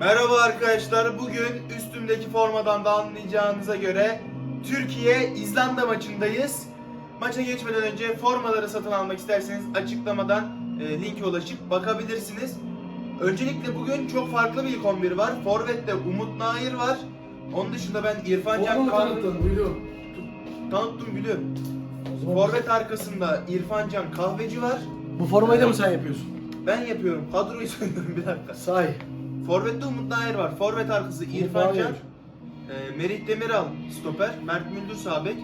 Merhaba arkadaşlar. Bugün üstümdeki formadan da anlayacağınıza göre Türkiye İzlanda maçındayız. Maça geçmeden önce formaları satın almak isterseniz açıklamadan e, linke ulaşıp bakabilirsiniz. Öncelikle bugün çok farklı bir ilk 11 var. Forvet'te Umut Nair var. Onun dışında ben İrfan Can tanıttın biliyorum. Tanıttım biliyorum. Forvet arkasında İrfan Can Kahveci var. Bu formayı da mı sen yapıyorsun? Ben yapıyorum. Kadroyu söylüyorum bir dakika. Say. Forvet'te Umut Nair var. Forvet arkası İrfan. Can. E, Merih Demiral stoper. Mert Müldür sağ bek.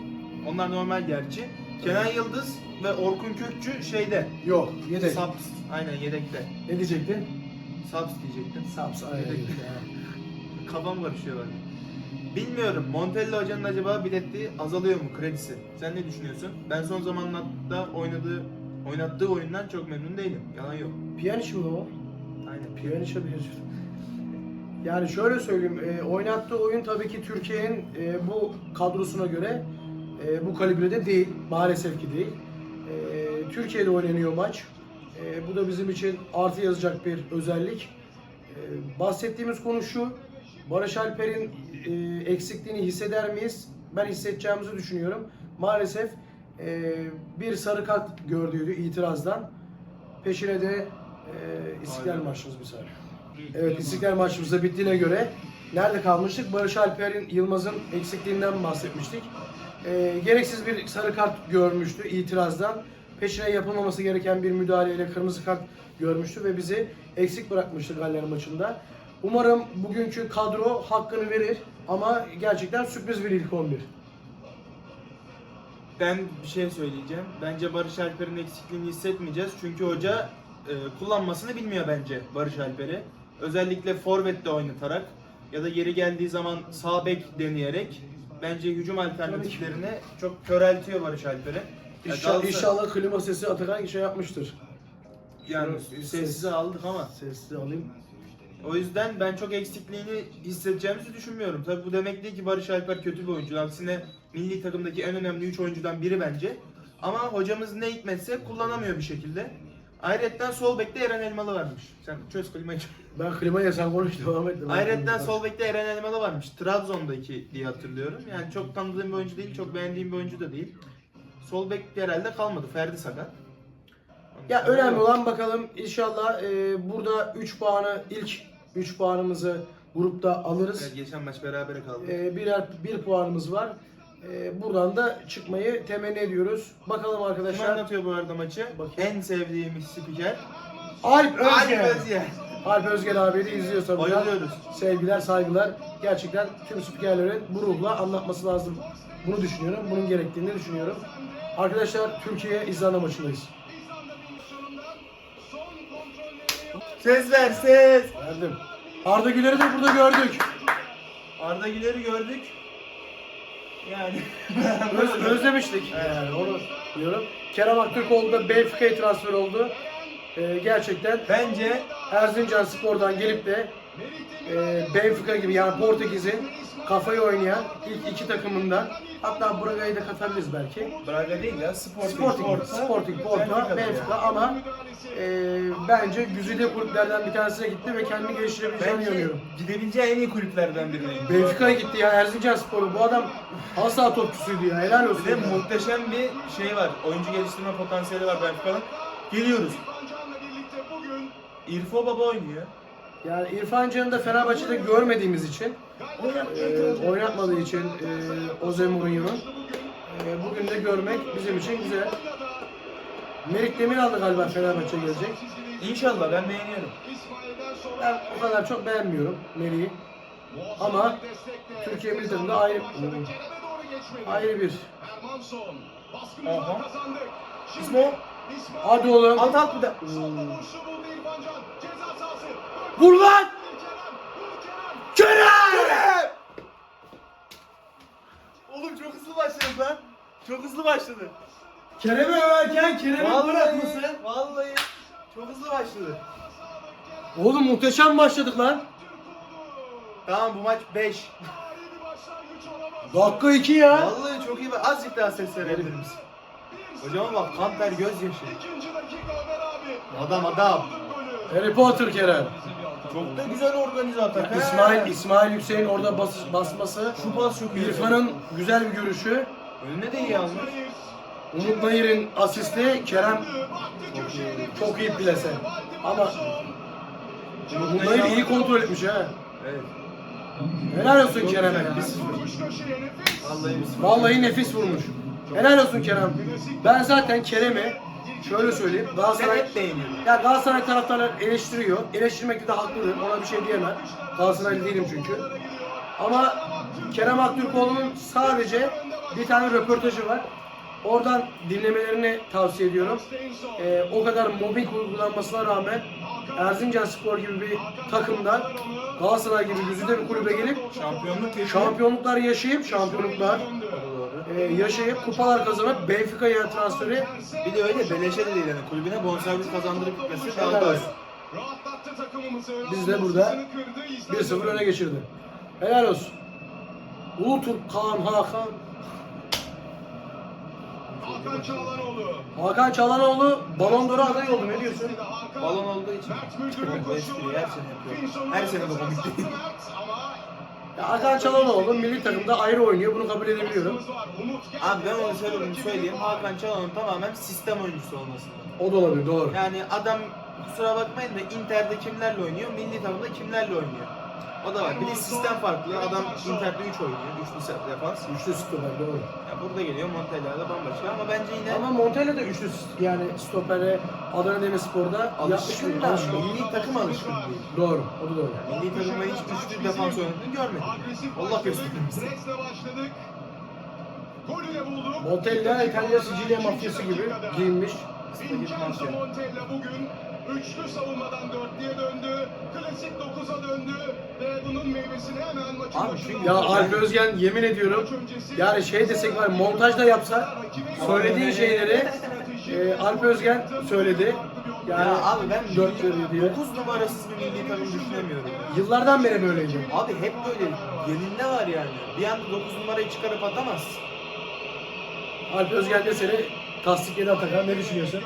Onlar normal gerçi. Kenan Yıldız ve Orkun Kökçü şeyde. Yok. Yedek. Saps. Aynen yedekte. Ne diyecektin? Saps diyecektim. Saps. Ay, Yedek. ay. Kafam karışıyor bende. Bilmiyorum. Montello hocanın acaba bileti azalıyor mu kredisi? Sen ne düşünüyorsun? Ben son zamanlarda oynadığı oynattığı oyundan çok memnun değilim. Yalan yok. Piyaniç mi o? Aynen. Piyaniç'e benziyor. Yani şöyle söyleyeyim, e, oynattığı oyun tabii ki Türkiye'nin e, bu kadrosuna göre e, bu kalibrede değil, maalesef ki değil. E, Türkiye'de oynanıyor maç. E, bu da bizim için artı yazacak bir özellik. E, bahsettiğimiz konu şu, Barış Alper'in e, eksikliğini hisseder miyiz? Ben hissedeceğimizi düşünüyorum. Maalesef e, bir sarı kart gördüydü itirazdan. Peşine de e, İstiklal maçımız bir saniye. Evet İstiklal maçımız da bittiğine göre nerede kalmıştık? Barış Alper'in Yılmaz'ın eksikliğinden bahsetmiştik. E, gereksiz bir sarı kart görmüştü itirazdan. Peşine yapılmaması gereken bir müdahaleyle kırmızı kart görmüştü ve bizi eksik bırakmıştı Galler maçında. Umarım bugünkü kadro hakkını verir ama gerçekten sürpriz bir ilk 11. Ben bir şey söyleyeceğim. Bence Barış Alper'in eksikliğini hissetmeyeceğiz. Çünkü hoca e, kullanmasını bilmiyor bence Barış Alper'i. Özellikle forvette oynatarak ya da yeri geldiği zaman sağ bek deneyerek bence hücum alternatiflerini çok köreltiyor Barış Alper'i. Ya İnşallah, Galatasaray- inşallah klima sesi Atakan şey yapmıştır. yani sessize aldık ama Sesli alayım. o yüzden ben çok eksikliğini hissedeceğimizi düşünmüyorum. Tabi bu demek değil ki Barış Alper kötü bir oyuncu. Aksine milli takımdaki en önemli 3 oyuncudan biri bence. Ama hocamız ne hikmetse kullanamıyor bir şekilde. Ayrıca sol bekte Eren Elmalı varmış. Sen çöz klimayı. Ben klimayla sen konuş devam et. Ayrıca sol bekte Eren Elmalı varmış. Trabzon'daki diye hatırlıyorum. Yani çok tanıdığım bir oyuncu değil, çok beğendiğim bir oyuncu da değil. Sol bek herhalde kalmadı. Ferdi sakat. Ya önemli olan bakalım inşallah e, burada 3 puanı ilk 3 puanımızı grupta alırız. Evet, geçen maç berabere kaldık. E, birer bir puanımız var. E, buradan da çıkmayı temenni ediyoruz. Bakalım Kim arkadaşlar. anlatıyor bu arada maçı? En sevdiğimiz spiker. Alp Özge. Ali Özyer. Alp Özgen abi de izliyorsa buradan Bayılıyoruz. sevgiler, saygılar. Gerçekten tüm spikerlerin bu ruhla anlatması lazım. Bunu düşünüyorum. Bunun gerektiğini düşünüyorum. Arkadaşlar Türkiye İzlanda maçındayız. Ses ver ses. Verdim. Arda Güler'i de burada gördük. Arda Güler'i gördük. Yani Öz, özlemiştik. Yani onu diyorum. Kerem Aktürkoğlu da Benfica'ya transfer oldu. Ee, gerçekten bence Erzincan Spor'dan gelip de e, Benfica gibi yani Portekiz'in kafayı oynayan ilk iki takımından hatta Braga'yı da katabiliriz belki. Braga değil ya Sporting, Sporting, Porto, Sporting, Porto, Benfica ya. ama e, bence güzide kulüplerden bir tanesine gitti ve kendini geliştirebileceğine Bence inanıyorum. gidebileceği en iyi kulüplerden birine. Benfica'ya gitti ya Erzincan Spor'u. Bu adam asla topçusuydu ya. Helal olsun. Bir de ya. muhteşem bir şey var. Oyuncu geliştirme potansiyeli var Benfica'nın. Geliyoruz. İrfo Baba oynuyor. Yani İrfan Can'ı da Fenerbahçe'de görmediğimiz için, e, oynatmadığı için e, Jose Mourinho'nun e, bugün de görmek bizim için güzel. Merik Demiral da galiba Fenerbahçe gelecek. İnşallah ben beğeniyorum. Ben o kadar çok beğenmiyorum Merik'i. Ama Türkiye milli takımda ayrı, ayrı bir. Aha. İsmo. Hadi oğlum. Alt alt bir de. Vur lan! Kerem! Oğlum çok hızlı başladı lan. Çok hızlı başladı. Kerem'i överken Kerem'i bırakması. Vallahi, çok hızlı başladı. Oğlum muhteşem başladık lan. Tamam bu maç 5. Dakika 2 ya. Vallahi çok iyi. Azıcık daha ses verebilir misin? Hocam bak kan ter gözyaşı. Adam adam. Harry Potter Kerem. Çok da güzel organize atak. he. İsmail İsmail Yüksek'in orada bas, basması, Şu pas çok iyi. İrfan'ın güzel bir görüşü, Önüne de iyi almış. Umut Nayır'ın asisti, Kerem çok iyi plase. Ama Umut Nayır iyi kontrol etmiş ha. Evet. Helal olsun Çok Kerem'e ya. Vallahi. Vallahi nefis vurmuş. Helal olsun Kerem. Ben zaten Kerem'i şöyle söyleyeyim. Galatasaray hep beğeniyorsun. ya Galatasaray taraftarları eleştiriyor. Eleştirmekte de haklıdır. Ona bir şey diyemem. Galatasaraylı değilim çünkü. Ama Kerem Aktürkoğlu'nun sadece bir tane röportajı var. Oradan dinlemelerini tavsiye ediyorum. Ee, o kadar mobbing uygulanmasına rağmen Erzincan Spor gibi bir takımdan Galatasaray gibi güzide bir kulübe gelip Şampiyonluk şampiyonluklar yaşayıp şampiyonluklar. E, yaşayıp kupalar kazanıp Benfica'ya transferi Bir de öyle beleşe de değil yani kulübüne bonservis kazandırıp gitmesi daha Helal da olsun. Biz de burada 1-0 öne geçirdi. Helal olsun. Ulu Türk Kaan Hakan. Hakan Çağlanoğlu. Hakan Çalhanoğlu Balon d'Or'a aday oldu. Ne diyorsun? balon olduğu için. Bu espriyi her sene yapıyor. Her sene de komik değil. Ya Hakan Çalhanoğlu milli takımda ayrı oynuyor. Bunu kabul edebiliyorum. Abi ben onu söyleyeyim, söyleyeyim. Hakan Çalhanoğlu'nun tamamen sistem oyuncusu olmasından. O da olabilir. Doğru. Yani adam kusura bakmayın da Inter'de kimlerle oynuyor, milli takımda kimlerle oynuyor. O da var. Bir de sistem farklı. Adam Inter'de 3 oynuyor. 3'lü defans. Üçlü stoper doğru. Ya burada geliyor Montella'da bambaşka ama bence yine Ama Montella da üçlü yani stopere Adana Demirspor'da alışkın da alışkın. milli takım alışkın değil. Doğru. O da doğru. Milli takımda hiç üçlü defans oynadığını görmedim. Allah göstermesin. Presle başladık. Golüyle bulduk. Montella İtalya Sicilya mafyası gibi giyinmiş. Vincenzo Montella bugün üçlü savunmadan dörtlüye döndü. Klasik 9'a döndü. Ve bunun meyvesini hemen maçın Abi başında Ya. Alp Özgen yemin ediyorum yani şey desek var montajda yapsa söylediğin şeyleri e, Alp Özgen söyledi. Yani Ya abi ben dört veriyor diye. 9 numarasız bir milli takım düşünemiyorum. Yıllardan beri böyleydi. Abi hep böyle yerinde var yani. Bir anda 9 numarayı çıkarıp atamaz. Alp Özgen de seni tasdikledi Atakan. Ne düşünüyorsun?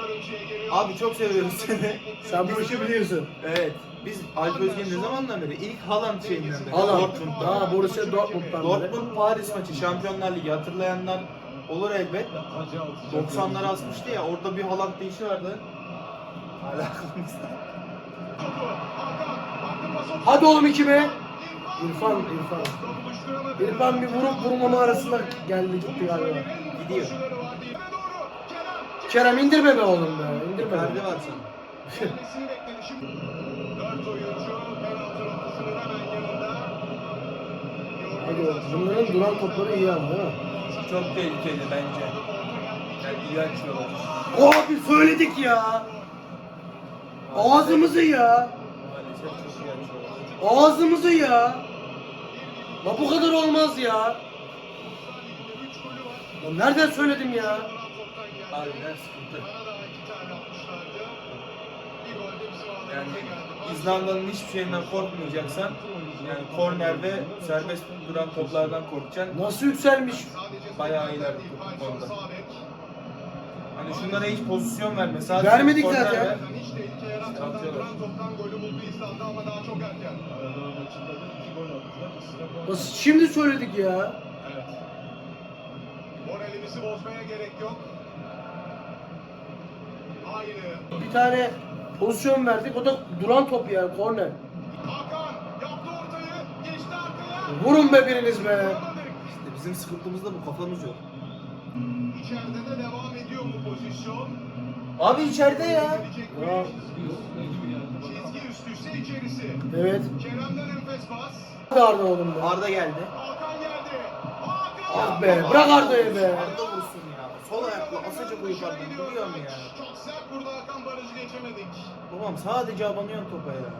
Abi çok seviyoruz seni. Sen bu işi biliyorsun. evet. Biz Alp Özgen'i ne zamandan beri? İlk Haaland şeyinden beri. Haaland. Dortmund'dan. Ha Borussia Dortmund'dan beri. Dortmund Paris maçı Şampiyonlar Ligi hatırlayanlar olur elbet. 90'lar asmıştı ya orada bir Haaland deyişi vardı. Hala aklımızda. Hadi oğlum iki be. İrfan, İrfan. İrfan bir vurup vurmama arasında geldi gitti galiba. Gidiyor. Kerem indirme be oğlum be. İndirme. Ferdi be. var sana. Gelmesini bekledi şimdi. Dört oyuncu penaltı noktasının hemen yanında. Hadi. Bunların duran topları iyi ama değil mi? Çok tehlikeli bence. Yani iyi açıyorlar. Abi söyledik ya. Ağzımızı ya. Maalesef çok iyi açıyorlar. Ağzımızı ya. La bu kadar olmaz ya. Ya nereden söyledim ya? Harbiden sıkıntı. Yani İzlanda'nın hiçbir şeyinden korkmayacaksan yani korner ve serbest duran toplardan korkacaksın. Nasıl yükselmiş? Bayağı iyiler bu konuda. Hani şunlara hiç pozisyon verme. Sadece Vermedik zaten. ver. Hiç tehlike yaratmadan Atıyorlar. duran toptan golü buldu İzlanda ama daha çok erken. Nasıl şimdi söyledik ya? Evet. Moralimizi bozmaya gerek yok. Bir tane pozisyon verdik. O da duran top yani korner. Hakan yaptı ortayı. Geçti arkaya. Vurun be biriniz be. İşte bizim sıkıntımız da bu kafamız yok. İçeride de devam ediyor bu pozisyon. Abi içeride ya. Ya. Çizgi üst üste içerisi. Evet. Kerem'den enfes pas. Arda oğlum be. Arda geldi. Hakan geldi. Hakan. Ah be, bırak Arda'yı be. Arda vursun ayakla asacak o yukarıdan. Biliyor mu ya? Çok sert burada Hakan barajı geçemedik. Babam sadece abanıyor topa ya.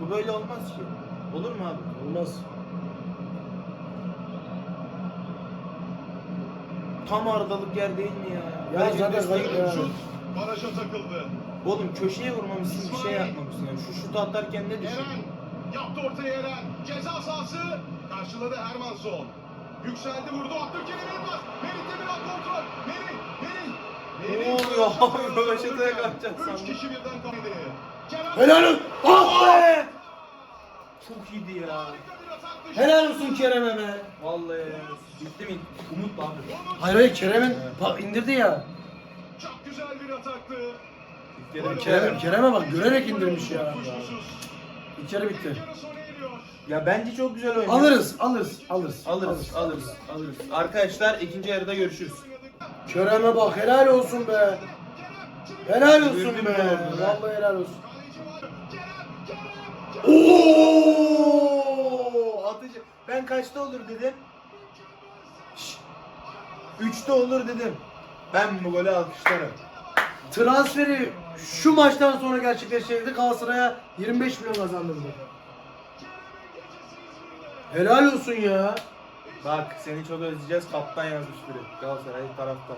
Bu böyle olmaz ki. Olur mu abi? Olmaz. Tam ardalık yer değil mi ya? Ya Bence zaten göstereyim. garip ya. Şut baraja takıldı. Oğlum köşeye vurmamışsın bir şey yapmamışsın yani. Şu şutu atarken ne düşün? Eren yaptı ortaya Eren. Ceza sahası karşıladı Hermanson. Yükseldi vurdu Abdülkerim Yılmaz. Merih Demiral kontrol. Oluyor abi? Röveşataya kalkacak Üç sandım. kişi birden. Kerem Helal olsun. Ah be! çok iyiydi ya. Helal olsun Kerem'e be. Vallahi ya. Bitti mi? Umut abi. Hayır hayır Kerem'in pa- indirdi ya. Çok güzel bir ataktı. Kerem, Kerem, Kerem'e bak görerek indirmiş ya. Bir kere bitti. Ya bence çok güzel oynuyor. Alırız, alırız, alırız. Alırız, alırız, alırız. Arkadaşlar ikinci yarıda görüşürüz. Kerem'e bak helal olsun be. Helal olsun be. Vallahi helal olsun. Oo! Atıcı. Ben kaçta olur dedim? Şşş. Üçte olur dedim. Ben bu golü alkışlarım. Transferi şu maçtan sonra gerçekleşseydi Galatasaray'a 25 milyon kazandırdı. Helal olsun ya. Bak seni çok özleyeceğiz. Kaptan yazmış biri. Galatasaray taraftar.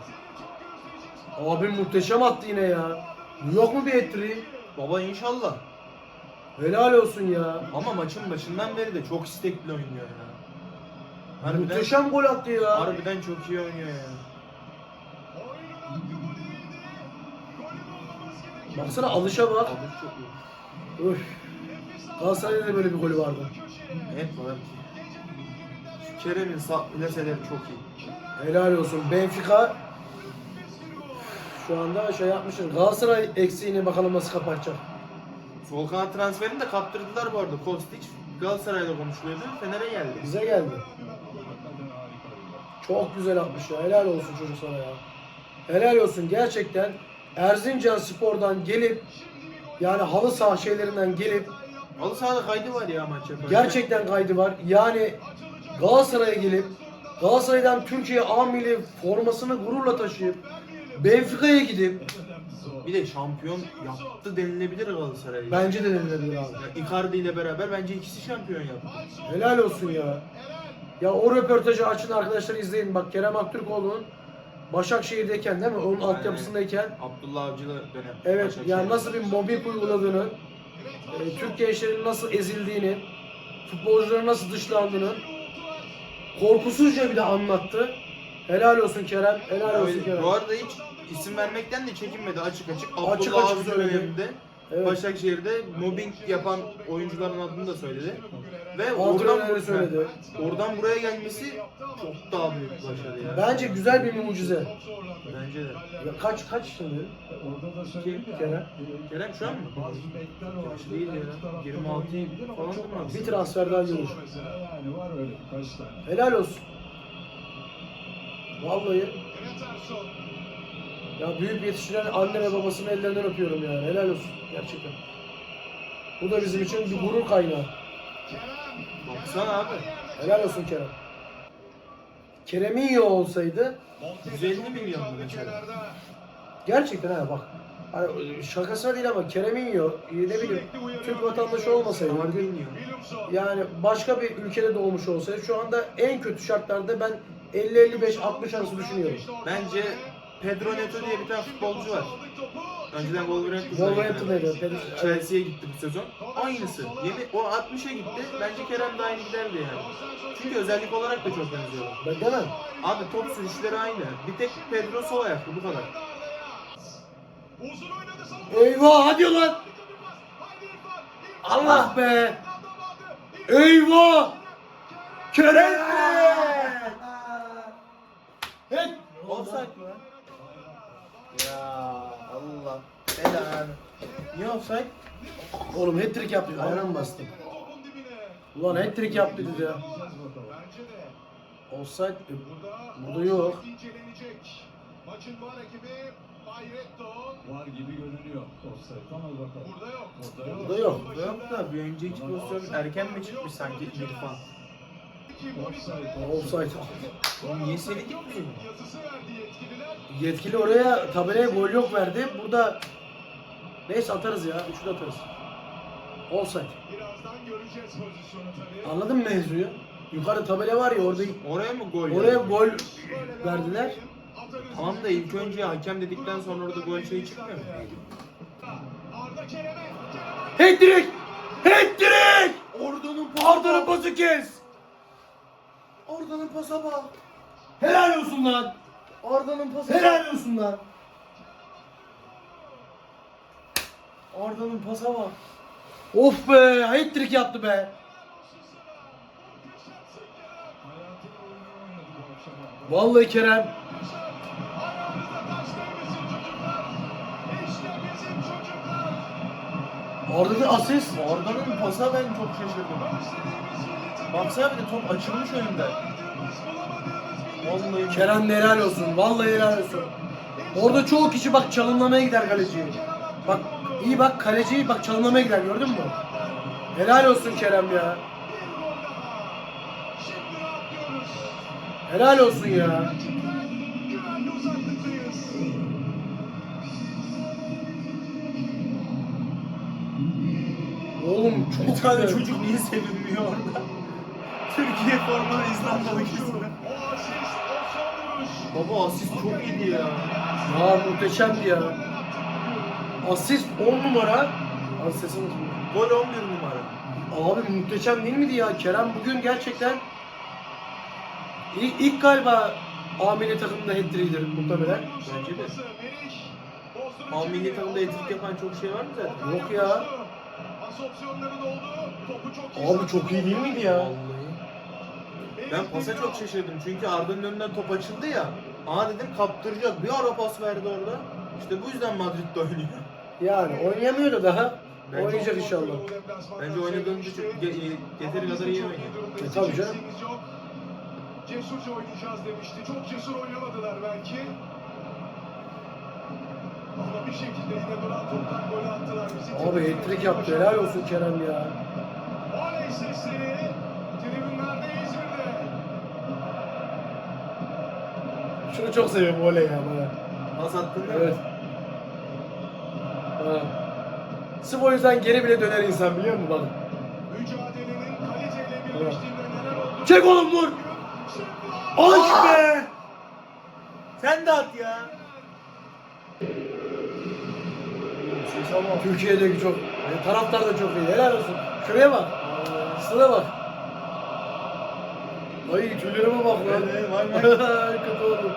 Abim muhteşem attı yine ya. Yok mu bir etri? Baba inşallah. Helal olsun ya. Ama maçın başından beri de çok istekli oynuyor ya. Harbiden, Muhteşem gol attı ya. harbiden çok iyi oynuyor ya. Baksana alışa bak. Abi çok iyi. Öf. Galatasaray'da da böyle bir golü vardı. Hep var Kerem'in sağ plaseleri çok iyi. Helal olsun. Benfica şu anda şey yapmışız. Galatasaray eksiğini bakalım nasıl kapatacak. Sol kanat transferini de kaptırdılar bu arada. Kostic Galatasaray'da konuşuluyordu. Fener'e geldi. Bize geldi. Çok güzel atmış ya. Helal olsun çocuk sana ya. Helal olsun gerçekten. Erzincan Spor'dan gelip yani halı saha şeylerinden gelip Halı sahada kaydı var ya maç yaparken. gerçekten kaydı var. Yani Galatasaray'a gelip Galatasaray'dan Türkiye A milli formasını gururla taşıyıp Benfica'ya gidip Bir de şampiyon yaptı denilebilir Galatasaray'ı. bence de denilebilir abi. Ya Icardi ile beraber bence ikisi şampiyon yaptı. Helal olsun ya. Ya o röportajı açın arkadaşlar izleyin. Bak Kerem Aktürkoğlu'nun Başakşehir'deyken değil mi? Onun altyapısındayken Abdullah Avcı'lı dönem. evet Başakşehir. yani nasıl bir mobbing uyguladığını, e, Türk gençlerinin nasıl ezildiğini, futbolcuların nasıl dışlandığını korkusuzca bir de anlattı. Helal olsun Kerem. Helal olsun Kerem. Bu arada hiç isim vermekten de çekinmedi açık açık. Abdullah Açık açık Avcı söyledi. Evet. Başakşehir'de mobbing yapan oyuncuların adını da söyledi. Ve oradan, söyledi. oradan buraya gelmesi çok daha büyük bir başarı ya. Bence güzel bir mucize. Bence de. Ya kaç kaç şimdi? Orada da söyleyeyim ya. Kerem. Kerem şu an mı? Bazı bekler var. Yaş değil ya. 26 falan değil mi? Bir transfer daha tane. Helal olsun. Vallahi ya büyük yetiştiren anne ve babasının ellerinden öpüyorum yani. Helal olsun gerçekten. Bu da bizim için bir gurur kaynağı. Baksana abi. Helal olsun Kerem. Kerem'in olsaydı 150 milyon mu mesela? gerçekten ha bak. Hani şakasına değil ama Kerem'in ne bileyim Türk vatandaşı olmasaydı yani başka bir ülkede doğmuş olsaydı şu anda en kötü şartlarda ben 50-55-60 arası düşünüyorum. Bence Pedro Neto diye bir tane futbolcu var. Önceden Wolverhampton'da Wolverhampton'daydı. oynadı. Chelsea'ye gitti bu sezon. Aynısı. Yeni o 60'a gitti. Bence Kerem de aynı giderdi yani. Çünkü özellik olarak da çok benziyorlar. Ben demem. Abi top sürüşleri aynı. Bir tek Pedro sol ayaklı bu kadar. Eyvah hadi lan. Allah be. Eyvah. Kerem. Hey. Offside mı? Ya Allah. Belanı. Niye offside? Oğlum hat-trick yaptı. Topun dibine. Ulan hat-trick yaptı dedi ya. Bence de. Offside. e, Burada yok. Maçın var ekibi Bayretto. Var gibi görünüyor. Offside ama bakalım. Burada yok. Burada yok. Burada yok. Bu yok da bir önceki pozisyon erken mi çıkmış sanki İrfan? Offside. Niye seni gitmiyor? Yetkili oraya tabelaya gol yok verdi. Burada neyse atarız ya. Üçlü atarız. Offside. Birazdan göreceğiz pozisyonu tabii. Anladın mı mevzuyu? Yukarı tabela var ya orada Oraya mı gol? oraya yani? gol verdiler. Tamam da ilk önce hakem dedikten sonra orada gol şeyi çıkmıyor mu? Hat-trick! Ordunun Arda'nın pası kes! Ordunun pasa bak. Helal olsun lan! Arda'nın pası Helal olsun lan! Arda'nın pasa bak. Of be! Hat-trick yaptı be! Vallahi Kerem Arda da asist. Arda'nın pasa ben çok şaşırdım. Baksana bir de top açılmış milli Vallahi Kerem de helal olsun. Vallahi helal olsun. Orada çoğu kişi bak çalımlamaya gider kaleciyi. Bak iyi bak kaleciyi bak çalımlamaya gider gördün mü? Helal olsun Kerem ya. Helal olsun ya. Oğlum bir çok tane güzel. çocuk niye sevinmiyor orada? Türkiye formalı İzlandalı kesin. Baba asist çok iyiydi ya. Ya muhteşemdi ya. Asist 10 numara. Asistin Gol 11 numara. Abi muhteşem değil miydi ya? Kerem bugün gerçekten ilk, ilk galiba A milli takımında hat-trick'dir muhtemelen. Bence de. Geliyor. takımda etrik yapan çok şey var mı zaten? Yok ya. Pas opsiyonları da oldu. Topu çok iyi Abi çok iyi değil miydi ya? Vallahi. Ben pasa çok şaşırdım çünkü Arda'nın önünden top açıldı ya. Aa dedim kaptıracak. Bir ara pas verdi orada. İşte bu yüzden Madrid'de oynuyor. Yani oynayamıyor da daha. Bence- Oynayacak inşallah. Bence oynadığınca çok ge- yeteri kadar iyi oynuyor. E, tabii canım. Cesurca oynayacağız demişti. Çok cesur oynamadılar belki. Ama bir şekilde yine duran toptan gol attılar. Bizi Abi hat-trick yaptı. Helal olsun Kerem ya. Oley sesleri tribünlerde İzmir'de. Şunu çok seviyorum oley ya bana. Pas attın değil Evet. mi? Ha. Sırf o yüzden geri bile döner insan biliyor musun bak. Mücadelenin kaliteyle birleştiğinde neler oldu? Çek oğlum vur. Aç be. Sen de at ya. Türkiye'deki çok, yani taraftar da çok iyi. Helal olsun. Şuraya bak. Sıra bak. Ay tüylerime bak lan. Evet, vay vay. Kötü oldu.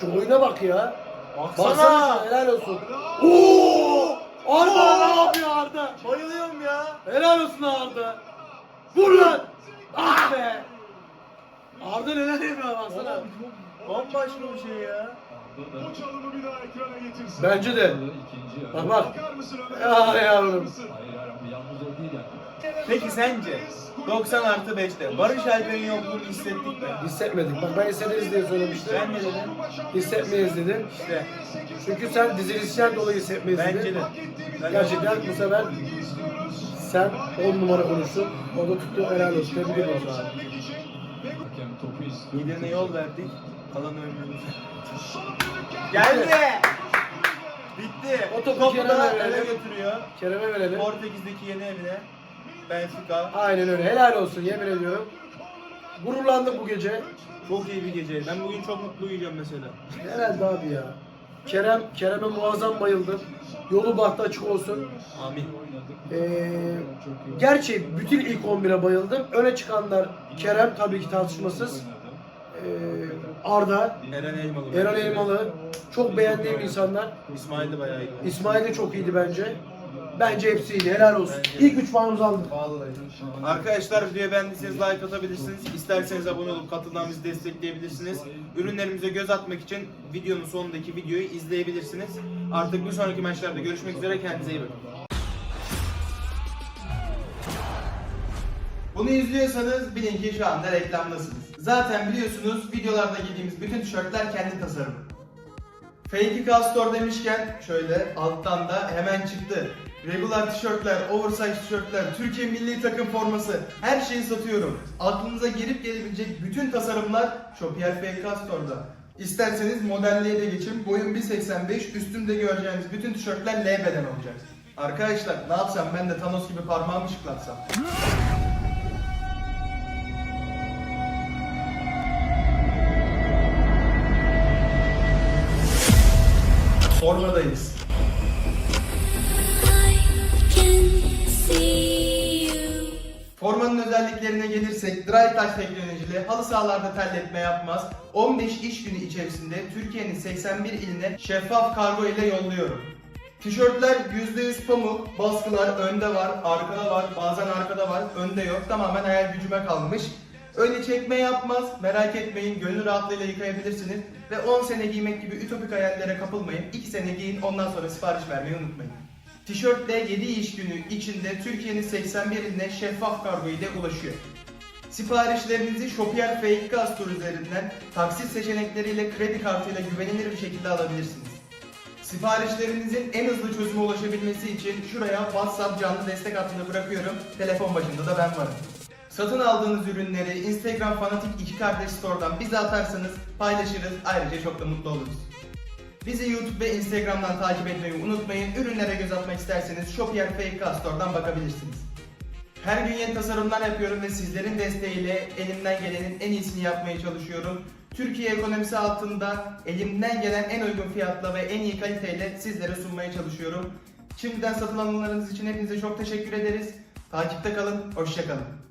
Şu oyuna bak ya. Baksana. Baksana helal olsun. Oo! Arda ne yapıyor Arda? Bayılıyorum ya. Helal olsun Arda. Vur lan. Ah be. Arda neler yapıyor baksana. Bambaşka bir şey ya. Bu çalımı bir daha ekrana getirsin. Bence de. Bak bak. Ya yavrum. Peki sence 90 artı 5'te Barış Alper'in yokluğunu hissettik mi? Hissetmedik. Bak ben hissederiz diye söylemiştim. Ben de dedim. Hissetmeyiz dedim. İşte Çünkü sen dizilişten dolayı hissetmeyiz Bence dedin. de. Ben Gerçekten bu sefer sen 10 numara konuştun. O da tuttu helal olsun. Tebrik topu istiyor. Midene yol verdik. Kalan ömrümüz. Geldi. Bitti. O topu Topu Kerem'e da verelim. ele götürüyor. Kerem'e verelim. Portekiz'deki yeni evine. Benfica. Aynen öyle. Helal olsun yemin ediyorum. Gururlandım bu gece. Çok iyi bir gece. Ben bugün çok mutlu uyuyacağım mesela. Herhalde abi ya. Kerem, Kerem'e muazzam bayıldım. Yolu bahtı açık olsun. Amin. Ee, gerçi bütün ilk 11'e bayıldım. Öne çıkanlar Kerem tabii ki tartışmasız. Ee, Arda, Eren Elmalı. Eren Elmalı. Çok beğendiğim insanlar. İsmail de bayağı iyi. İsmail de çok iyiydi bence. Bence hepsi iyiydi. Helal olsun. Bence. İlk 3 puanımızı aldık. Vallahi. Arkadaşlar videoyu beğendiyseniz like atabilirsiniz. İsterseniz abone olup katıldan bizi destekleyebilirsiniz. Ürünlerimize göz atmak için videonun sonundaki videoyu izleyebilirsiniz. Artık bir sonraki maçlarda görüşmek üzere. Kendinize iyi bakın. Bunu izliyorsanız bilin ki şu anda reklamdasınız. Zaten biliyorsunuz videolarda giydiğimiz bütün tişörtler kendi tasarımı. Fake Store demişken şöyle alttan da hemen çıktı. Regular tişörtler, oversize tişörtler, Türkiye milli takım forması her şeyi satıyorum. Aklınıza gelip gelebilecek bütün tasarımlar Shopier Fake Store'da. İsterseniz modelliğe de geçin. Boyum 1.85, üstümde göreceğiniz bütün tişörtler L beden olacak. Arkadaşlar ne yapsam ben de Thanos gibi parmağımı şıklatsam. Formadayız. Formanın özelliklerine gelirsek dry touch teknolojili halı sahalarda terletme yapmaz. 15 iş günü içerisinde Türkiye'nin 81 iline şeffaf kargo ile yolluyorum. Tişörtler %100 pamuk, baskılar önde var, arkada var, bazen arkada var, önde yok. Tamamen hayal gücüme kalmış. Öyle çekme yapmaz, merak etmeyin gönül rahatlığıyla yıkayabilirsiniz. Ve 10 sene giymek gibi ütopik hayallere kapılmayın. 2 sene giyin ondan sonra sipariş vermeyi unutmayın. Tişörtle 7 iş günü içinde Türkiye'nin 81 iline şeffaf kargo ile ulaşıyor. Siparişlerinizi Shopier Fake Gaz üzerinden taksit seçenekleriyle kredi kartıyla güvenilir bir şekilde alabilirsiniz. Siparişlerinizin en hızlı çözüme ulaşabilmesi için şuraya WhatsApp canlı destek hattını bırakıyorum. Telefon başında da ben varım. Satın aldığınız ürünleri Instagram Fanatik 2 Kardeş Store'dan bize atarsanız paylaşırız. Ayrıca çok da mutlu oluruz. Bizi YouTube ve Instagram'dan takip etmeyi unutmayın. Ürünlere göz atmak isterseniz Shopier Gas Store'dan bakabilirsiniz. Her gün yeni tasarımlar yapıyorum ve sizlerin desteğiyle elimden gelenin en iyisini yapmaya çalışıyorum. Türkiye ekonomisi altında elimden gelen en uygun fiyatla ve en iyi kaliteyle sizlere sunmaya çalışıyorum. Şimdiden satın alımlarınız için hepinize çok teşekkür ederiz. Takipte kalın, hoşçakalın.